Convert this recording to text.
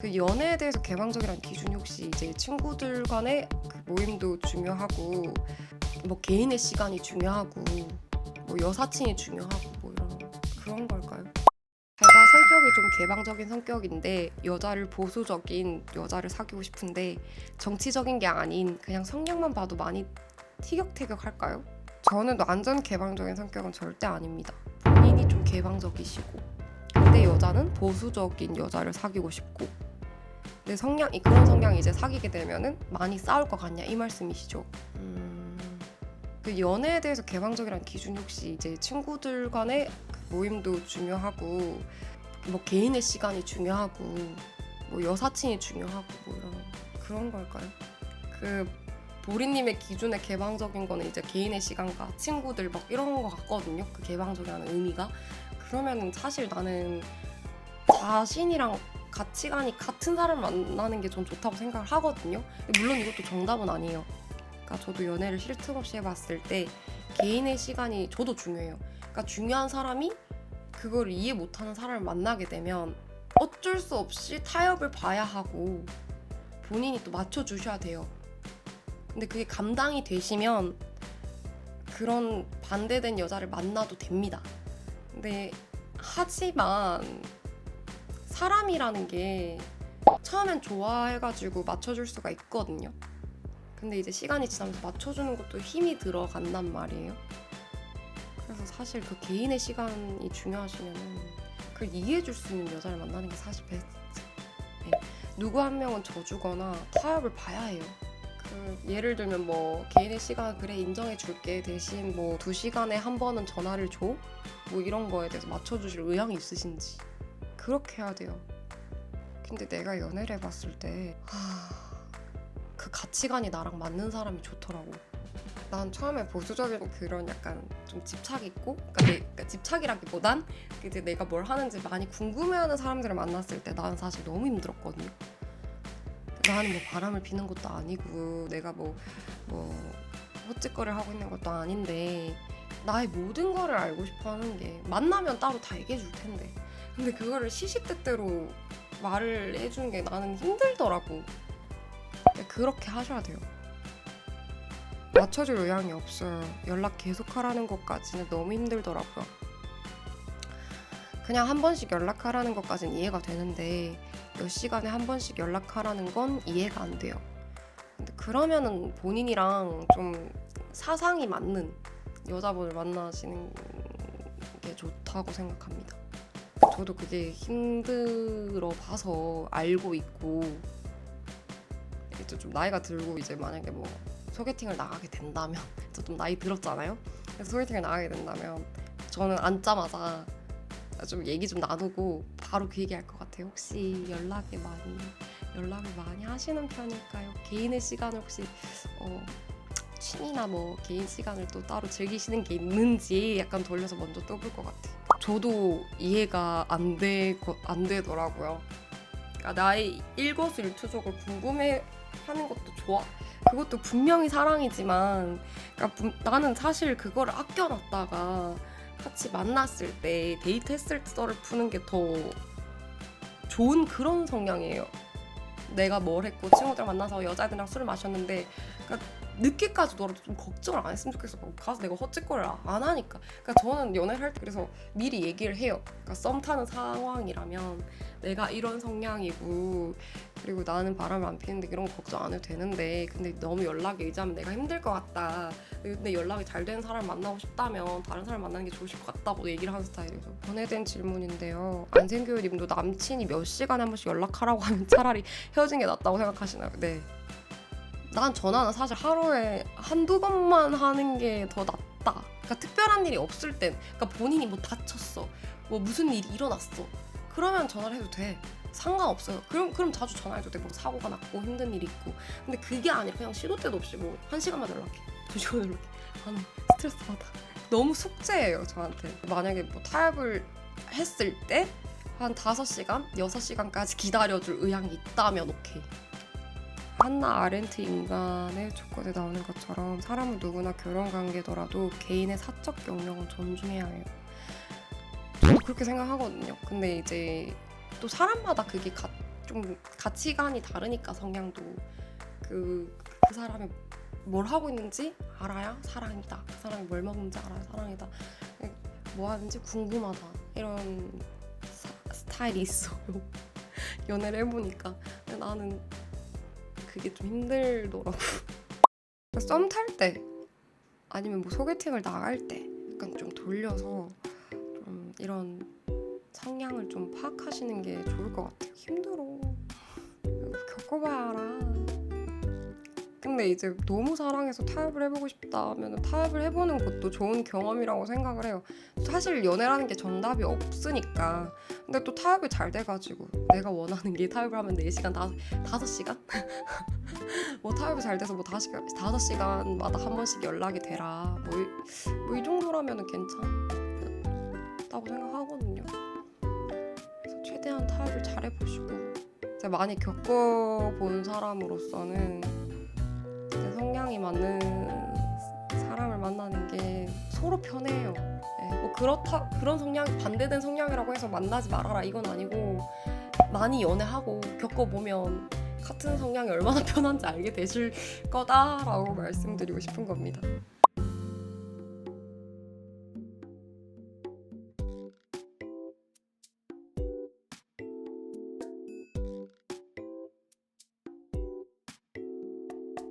그 연애에 대해서 개방적이라는 기준이 혹시 이제 친구들 간의 그 모임도 중요하고 뭐 개인의 시간이 중요하고 뭐 여사친이 중요하고 뭐 이런 그런 걸까요? 제가 성격이 좀 개방적인 성격인데 여자를 보수적인 여자를 사귀고 싶은데 정치적인 게 아닌 그냥 성향만 봐도 많이 티격태격할까요? 저는 완전 개방적인 성격은 절대 아닙니다. 본인이 좀 개방적이시고 근데 여자는 보수적인 여자를 사귀고 싶고 내 성향 이 그런 성향이 이제 사귀게 되면은 많이 싸울 것 같냐 이 말씀이시죠? 음, 그 연애에 대해서 개방적이라는 기준이 혹시 이제 친구들 간의 그 모임도 중요하고 뭐 개인의 시간이 중요하고 뭐 여사친이 중요하고 뭐 이런 그런 걸까요? 그 보리님의 기준의 개방적인 거는 이제 개인의 시간과 친구들 막 이런 거 같거든요. 그 개방적이라는 의미가 그러면은 사실 나는 자신이랑 가치관이 같은 사람을 만나는 게 전 좋다고 생각을 하거든요. 물론 이것도 정답은 아니에요. 그러니까 저도 연애를 쉴 틈 없이 해봤을 때 개인의 시간이 저도 중요해요. 그러니까 중요한 사람이 그걸 이해 못하는 사람을 만나게 되면 어쩔 수 없이 타협을 봐야 하고 본인이 또 맞춰주셔야 돼요. 근데 그게 감당이 되시면 그런 반대된 여자를 만나도 됩니다. 근데 하지만 사람이라는 게 처음엔 좋아해가지고 맞춰줄 수가 있거든요. 근데 이제 시간이 지나면서 맞춰주는 것도 힘이 들어간단 말이에요. 그래서 사실 그 개인의 시간이 중요하시면은 그걸 이해해줄 수 있는 여자를 만나는 게 사실 베스트. 네. 누구 한 명은 져주거나 타협을 봐야 해요. 그 예를 들면 뭐 개인의 시간 그래 인정해 줄게 대신 뭐 두 시간에 한 번은 전화를 줘? 뭐 이런 거에 대해서 맞춰주실 의향이 있으신지 그렇게 해야 돼요. 근데 내가 연애를 해봤을 때, 하... 그 가치관이 나랑 맞는 사람이 좋더라고. 난 처음에 보수적인 그런 약간 좀 집착 있고, 그러니까, 내, 그러니까 집착이라기보단 이제 내가 뭘 하는지 많이 궁금해하는 사람들을 만났을 때 나는 사실 너무 힘들었거든요. 나는 뭐 바람을 피는 것도 아니고, 내가 뭐, 뭐, 헛짓거리를 하고 있는 것도 아닌데, 나의 모든 거를 알고 싶어 하는 게, 만나면 따로 다 얘기해 줄 텐데. 근데 그거를 시시때때로 말을 해주는 게 나는 힘들더라고. 근데 그렇게 하셔야 돼요. 맞춰줄 의향이 없어요. 연락 계속하라는 것까지는 너무 힘들더라고요. 그냥 한 번씩 연락하라는 것까지는 이해가 되는데 몇 시간에 한 번씩 연락하라는 건 이해가 안 돼요. 근데 그러면은 본인이랑 좀 사상이 맞는 여자분을 만나시는 게 좋다고 생각합니다. 저도 그게 힘들어 봐서 알고 있고 이제 좀 나이가 들고 이제 만약에 뭐 소개팅을 나가게 된다면 저 좀 나이 들었잖아요. 그래서 소개팅을 나가게 된다면 저는 앉자마자 좀 얘기 좀 나누고 바로 그 얘기할 것 같아요. 혹시 연락이 많이 연락을 많이 하시는 편일까요? 개인의 시간을 혹시 어, 취미나 뭐 개인 시간을 또 따로 즐기시는 게 있는지 약간 돌려서 먼저 떠볼 것 같아요. 저도 이해가 안, 되, 안 되더라고요. 그러니까 나의 일거수일투족을 궁금해 하는 것도 좋아. 그것도 분명히 사랑이지만 그러니까 분- 나는 사실 그거를 아껴놨다가 같이 만났을 때 데이트 했을 때 썰을 푸는 게 더 좋은 그런 성향이에요. 내가 뭘 했고 친구들 만나서 여자애들이랑 술을 마셨는데 그러니까 늦게까지 놀아도 좀 걱정을 안 했으면 좋겠어. 막 가서 내가 헛짓거리를 안 하니까. 그러니까 저는 연애를 할 때 그래서 미리 얘기를 해요. 그러니까 썸 타는 상황이라면 내가 이런 성향이고 그리고 나는 바람을 안 피는데 이런 거 걱정 안 해도 되는데 근데 너무 연락이 의지하면 내가 힘들 것 같다. 근데 연락이 잘 되는 사람 만나고 싶다면 다른 사람 만나는 게 좋으실 것 같다고 얘기를 하는 스타일이어서 번외된 질문인데요. 안생교님도 남친이 몇 시간에 한 번씩 연락하라고 하면 차라리 헤어진 게 낫다고 생각하시나요? 네. 난 전화는 사실 하루에 한두 번만 하는 게 더 낫다. 그러니까 특별한 일이 없을 땐, 그러니까 본인이 뭐 다쳤어, 뭐 무슨 일이 일어났어. 그러면 전화를 해도 돼. 상관없어요. 그럼 그럼 자주 전화해도 돼. 뭐 사고가 났고 힘든 일이 있고. 근데 그게 아니라 그냥 시도 때도 없이 뭐 한 시간만 연락해, 두 시간 연락해. 나는 스트레스 받아. 너무 숙제예요 저한테. 만약에 뭐 타협을 했을 때한 5시간, 6시간까지 기다려줄 의향이 있다면 오케이. 한나 아렌트 인간의 조건에 나오는 것처럼 사람은 누구나 결혼 관계더라도 개인의 사적 영역은 존중해야 해요. 저도 그렇게 생각하거든요. 근데 이제 또 사람마다 그게 가- 좀 가치관이 다르니까 성향도 그, 그 사람이 뭘 하고 있는지 알아야 사랑이다. 그 사람이 뭘 먹는지 알아야 사랑이다. 뭐 하는지 궁금하다. 이런 사- 스타일이 있어요. 연애를 해보니까 근데 나는 그게 좀 힘들더라고. 썸 탈 때 아니면 뭐 소개팅을 나갈 때 약간 좀 돌려서 좀 이런 성향을 좀 파악하시는 게 좋을 것 같아요. 힘들어. 겪어봐야 알아. 근데 이제 너무 사랑해서 타협을 해보고 싶다 하면 타협을 해보는 것도 좋은 경험이라고 생각을 해요. 사실 연애라는 게 정답이 없으니까. 근데 또 타협이 잘 돼가지고 내가 원하는 게 타협을 하면 4시간, 다, 5시간? 뭐 타협이 잘 돼서 뭐 5시간, 5시간마다 한 번씩 연락이 되라. 뭐 이, 뭐 이 정도라면 괜찮다고 생각하거든요. 그래서 최대한 타협을 잘 해보시고 제가 많이 겪어본 사람으로서는 제 성향이 맞는 사람을 만나는 게 서로 편해요. 예, 뭐 그렇다 그런 성향 반대된 성향이라고 해서 만나지 말아라 이건 아니고 많이 연애하고 겪어보면 같은 성향이 얼마나 편한지 알게 되실 거다라고 말씀드리고 싶은 겁니다.